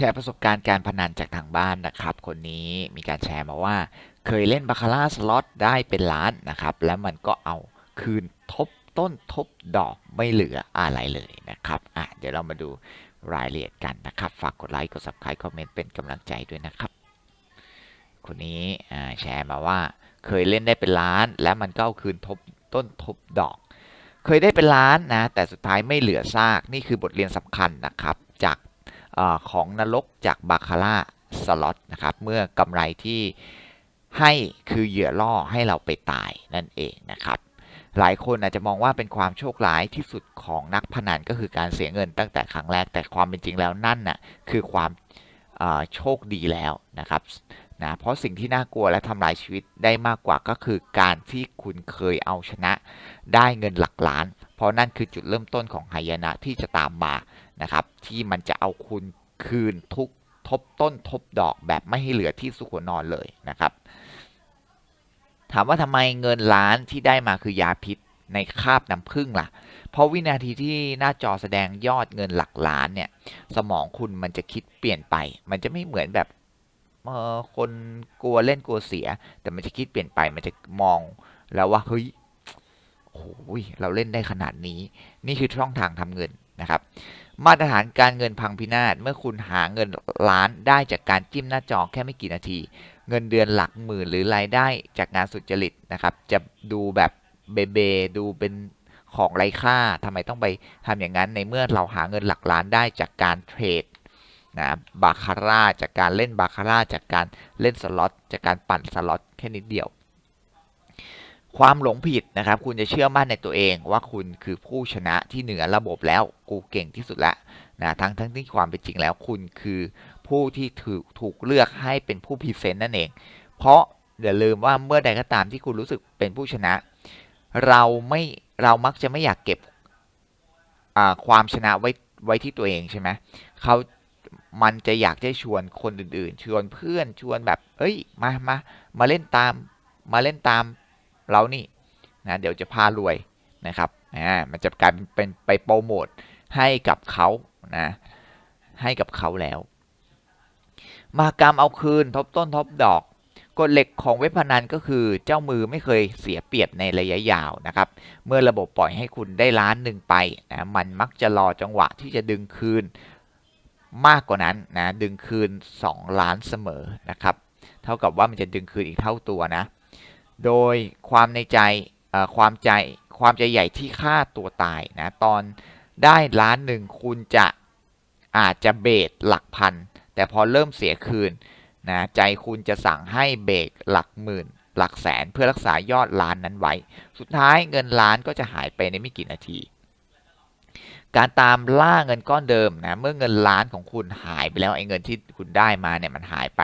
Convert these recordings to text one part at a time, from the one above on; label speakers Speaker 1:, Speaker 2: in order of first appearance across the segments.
Speaker 1: ชร์ประสบการณ์การพนันจากทางบ้านนะครับ คนนี้มีการแชร์มาว่า เคยเล่นบาคาร่าสล็อตได้เป็นล้านนะครับ แล้วมันก็เอาคืนทบต้นทบดอกไม่เหลืออะไรเลยนะครับอะเดี๋ยวเรามาดูรายละเอียดกันนะครับ ฝากกดไลค์กด subscribe คอมเมนต์เป็นกำลังใจด้วยนะครับ คนนี้แชร์มาว่า เคยเล่นได้เป็นล้าน แล้วมันก็เอาคืนทบต้นทบดอก เคยได้เป็นล้านนะแต่สุดท้ายไม่เหลือซากนี่คือบทเรียนสำคัญนะครับ จาก ของนรกจากบาคาร่าสล็อตนะครับ เมื่อกำไรที่ให้คือเหยื่อล่อให้เราไปตายนั่นเองนะครับ หลายคนอาจจะมองว่าเป็นความโชคร้ายที่สุดของนักพนันก็คือการเสียเงินตั้งแต่ครั้งแรกแต่ความเป็นจริงแล้วนั่นน่ะคือความโชคดีแล้วนะครับนะเพราะสิ่งที่น่ากลัวและทำลายชีวิตได้มากกว่าก็คือการที่คุณเคยเอาชนะได้เงินหลักล้าน เพราะนั่นคือจุดเริ่มต้นของหายนะที่จะตามมา นะครับ ที่มันจะเอาคุณคืนทุกทบต้นทบดอกแบบไม่ให้เหลือที่สุขหัวนอนเลยนะครับ ถามว่าทำไมเงินล้านที่ได้มาคือยาพิษในคาบน้ำผึ้งล่ะ เพราะวินาทีที่หน้าจอแสดงยอดเงินหลักล้านเนี่ย สมองคุณมันจะคิดเปลี่ยนไป มันจะไม่เหมือนแบบเออคนกลัวเล่นกลัวเสีย แต่มันจะคิดเปลี่ยนไป มันจะมองแล้วว่าเฮ้ยโอ้ยเราเล่นได้ขนาดนี้ นี่คือช่องทางทำเงินนะครับ มาตรฐานการเงินพังพินาศเมื่อคุณหาเงินล้านได้จากการจิ้มหน้าจอแค่ไม่กี่นาที เงินเดือนหลักหมื่นหรือรายได้จากงานสุจริตนะครับ จะดูแบบเบเบดูเป็นของไร้ค่าทำไมต้องไปทำอย่างนั้นในเมื่อเราหาเงินหลักล้านได้จากการเทรดนะบาคาร่าจากการเล่นบาคาร่าจากการเล่นสล็อตจากการปั่นสล็อตแค่นิดเดียว ความหลงผิดนะครับ คุณจะเชื่อมั่นในตัวเองว่าคุณคือผู้ชนะที่เหนือระบบแล้ว กูเก่งที่สุดล้วนะทั้งทั้งที่ความเป็นจริงแล้ว คุณคือผู้ที่ถูกถูกเลือกให้เป็นผู้พรีเซนต์นั่นเอง เพราะอย่าลืมว่าเมื่อใดก็ตามที่คุณรู้สึกเป็นผู้ชนะ เราไม่เรามักจะไม่อยากเก็บความชนะไว้ไว้ที่ตัวเองใช่ไหมเขามันจะอยากจะชวนคนอื่นๆ ชวนเพื่อนชวนแบบ เอ้ยมามามาเล่นตามมาเล่นตาม เรานี่นะเดี๋ยวจะพารวยนะครับอ่ามันจะกลายเป็นไปโปรโมทให้กับเขานะให้กับเขาแล้ว มากรรมเอาคืนทบต้นทบดอกกฎเหล็กของเว็บพนันก็คือเจ้ามือไม่เคยเสียเปรียบในระยะยาวนะครับ เมื่อระบบปล่อยให้คุณได้ล้านหนึ่งไปนะมันมักจะรอจังหวะที่จะดึงคืนมากกว่านั้นนะดึงคืน 2 ล้านเสมอนะครับ เท่ากับว่ามันจะดึงคืนอีกเท่าตัวนะ โดยความในใจความใจความใจใหญ่ที่ฆ่าตัวตายนะตอนได้ล้านหนึ่งคุณจะอาจจะเบรกหลักพัน แต่พอเริ่มเสียคืนนะใจคุณจะสั่งให้เบรกหลักหมื่น หลักแสนเพื่อรักษายอดล้านนั้นไว้ สุดท้ายเงินล้านก็จะหายไปในไม่กี่นาที การตามล่าเงินก้อนเดิมนะเมื่อเงินล้านของคุณหายไปแล้วไอ้เงินที่คุณได้มาเนี่ยมันหายไป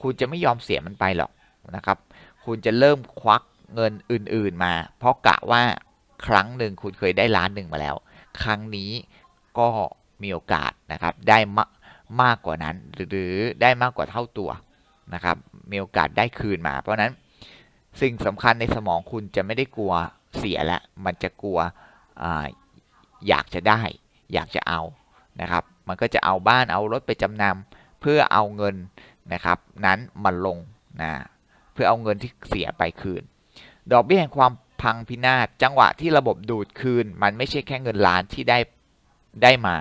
Speaker 1: คุณจะไม่ยอมเสียมันไปหรอกนะครับ คุณจะเริ่มควักเงินอื่นๆมา เพราะกะว่าครั้งหนึ่งคุณเคยได้ล้านหนึ่งมาแล้ว ครั้งนี้ก็มีโอกาสนะครับได้มามากกว่านั้น หรือได้มากกว่าเท่าตัวนะครับมีโอกาสได้คืนมา เพราะนั้นสิ่งสำคัญในสมองคุณจะไม่ได้กลัวเสียแล้วมันจะกลัวออยากจะได้ อยากจะเอานะครับ มันก็จะเอาบ้านเอารถไปจำนำเพื่อเอาเงินนะครับ นั้นมาลงนะ พื่อเอาเงินที่เสียไปคืน ดอกเบี้ยแห่งความพังพินาศจังหวะที่ระบบดูดคืน มันไม่ใช่แค่เงินล้านที่ได้ได้มา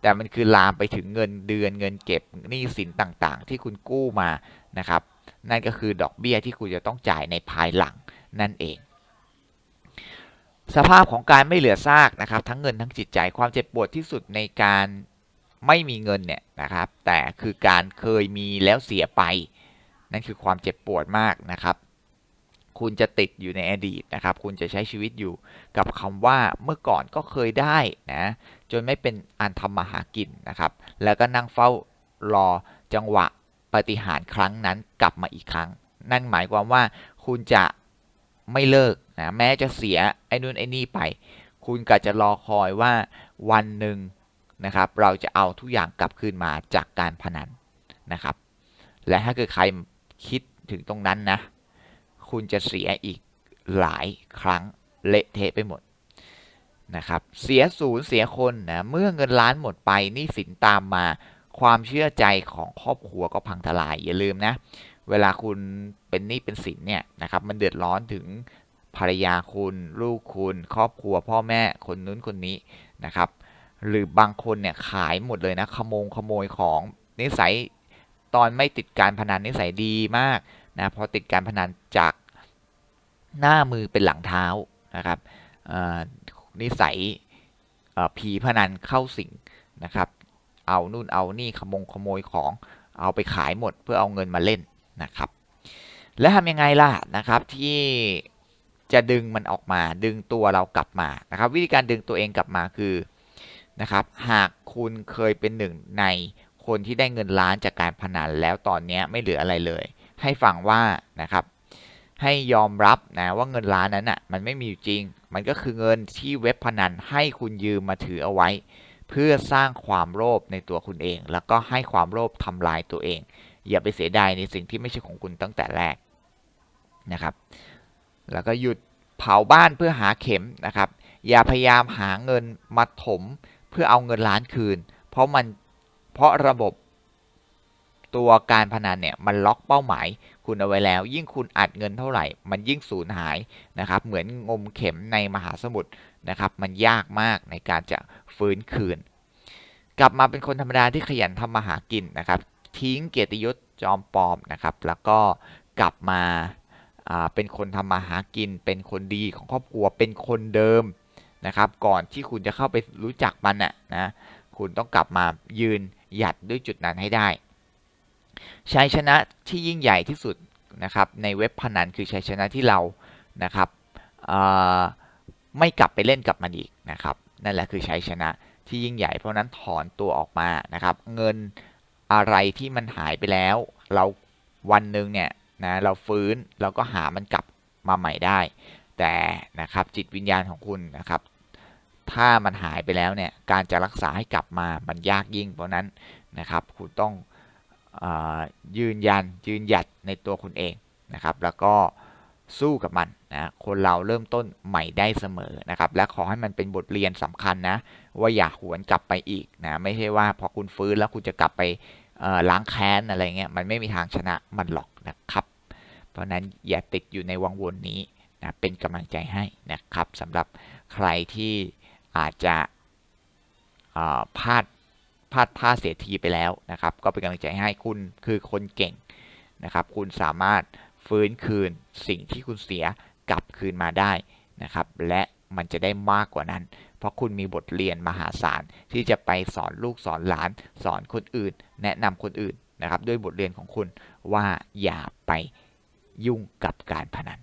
Speaker 1: แต่มันคือลามไปถึงเงินเดือนเงินเก็บหนี้สินต่างๆ ที่คุณกู้มานะครับนั่นก็คือดอกเบี้ยที่คุณจะต้องจ่ายในภายหลังนั่นเอง สภาพของการไม่เหลือซากนะครับ ทั้งเงินทั้งจิตใจความเจ็บปวดที่สุดในการไม่มีเงินเนี่ยนะครับ แต่คือการเคยมีแล้วเสียไป นั่นคือความเจ็บปวดมากนะครับ คุณจะติดอยู่ในอดีตนะครับ คุณจะใช้ชีวิตอยู่กับคำว่าเมื่อก่อนก็เคยได้นะจนไม่เป็นอันทำมาหากินนะครับ แล้วก็นั่งเฝ้ารอจังหวะปฏิหารครั้งนั้นกลับมาอีกครั้ง นั่นหมายความว่าคุณจะไม่เลิกนะแม้จะเสียไอ้นู่นไอ้นี่ไป คุณก็จะรอคอยว่าวันหนึ่งนะครับ เราจะเอาทุกอย่างกลับคืนมาจากการพนันนะครับ และถ้าเกิดใคร คิดถึงตรงนั้นนะ คุณจะเสียอีกหลายครั้งเละเทะไปหมดนะครับ เสียศูนย์เสียคนนะเมื่อเงินล้านหมดไปนี่สินตามมาความเชื่อใจของครอบครัวก็พังทลาย อย่าลืมนะ เวลาคุณเป็นหนี้เป็นสินเนี่ยนะครับมันเดือดร้อนถึงภรรยาคุณ ลูกคุณ ครอบครัวพ่อแม่คนนู้นคนนี้นะครับ หรือบางคนเนี่ยขายหมดเลยนะขโมงขโมยของนิสัย ตอนไม่ติดการพนันนิสัยดีมากนะพอติดการพนันจากหน้ามือเป็นหลังเท้านะครับนิสัยผีพนันเข้าสิงนะครับ เอานู่นเอานี่ขโมงขโมยของเอาไปขายหมดเพื่อเอาเงินมาเล่นนะครับ แล้วทำยังไงล่ะนะครับที่จะดึงมันออกมาดึงตัวเรากลับมานะครับ วิธีการดึงตัวเองกลับมาคือนะครับ หากคุณเคยเป็นหนึ่งใน คนที่ได้เงินล้านจากการพนันแล้วตอนนี้ไม่เหลืออะไรเลย ให้ฟังว่านะครับให้ยอมรับนะว่าเงินล้านนั้นอะมันไม่มีอยู่จริง มันก็คือเงินที่เว็บพนันให้คุณยืมมาถือเอาไว้ เพื่อสร้างความโลภในตัวคุณเอง แล้วก็ให้ความโลภทำลายตัวเอง อย่าไปเสียดายในสิ่งที่ไม่ใช่ของคุณตั้งแต่แรกนะครับแล้วก็หยุดเผาบ้านเพื่อหาเข็มนะครับ อย่าพยายามหาเงินมาถมเพื่อเอาเงินล้านคืน เพราะมัน เพราะระบบตัวการพนันเนี่ยมันล็อกเป้าหมายคุณเอาไว้แล้ว ยิ่งคุณอัดเงินเท่าไหร่ มันยิ่งสูญหายนะครับ เหมือนงมเข็มในมหาสมุทรนะครับ มันยากมากในการจะฟื้นคืน กลับมาเป็นคนธรรมดาที่ขยันทำมาหากินนะครับ ทิ้งเกียรติยศจอมปลอมนะครับ แล้วก็กลับมาเป็นคนทำมาหากิน เป็นคนดีของครอบครัวเป็นคนเดิมนะครับ ก่อนที่คุณจะเข้าไปรู้จักมันน่ะนะคุณต้องกลับมายืน หยัดด้วยจุดนั้นให้ได้ ชัยชนะที่ยิ่งใหญ่ที่สุดนะครับในเว็บพนันคือชัยชนะที่เรานะครับไม่กลับไปเล่นกับมันอีกนะครับนั่นแหละคือชัยชนะที่ยิ่งใหญ่เพราะนั้นถอนตัวออกมานะครับ เงินอะไรที่มันหายไปแล้ว เราวันหนึ่งเนี่ยนะเราฟื้นเราก็หามันกลับมาใหม่ได้ แต่นะครับจิตวิญญาณของคุณนะครับ ถ้ามันหายไปแล้วเนี่ยการจะรักษาให้กลับมามันยากยิ่งเพราะนั้นนะครับคุณต้องอยืนยันยืนหยัดในตัวคุณเองนะครับ แล้วก็สู้กับมันนะคนเราเริ่มต้นใหม่ได้เสมอนะครับ และขอให้มันเป็นบทเรียนสำคัญนะว่าอย่าหวนกลับไปอีกนะไม่ใช่ว่าพอคุณฟื้นแล้วคุณจะกลับไปล้างแค้นอะไรเงี้ยมันไม่มีทางชนะมันหรอกนะครับ เพราะนั้นอย่าติดอยู่ในวังวนนี้นะเป็นกำลังใจให้นะครับสำหรับใครที่ อาจจะพลาดพลาดท่าเสียทีไปแล้วนะครับ ก็เป็นกำลังใจให้คุณคือคนเก่งนะครับ คุณสามารถฟื้นคืนสิ่งที่คุณเสียกลับคืนมาได้นะครับ และมันจะได้มากกว่านั้น เพราะคุณมีบทเรียนมหาศาลที่จะไปสอนลูกสอนหลาน สอนคนอื่น แนะนำคนอื่นนะครับ ด้วยบทเรียนของคุณว่าอย่าไปยุ่งกับการพนัน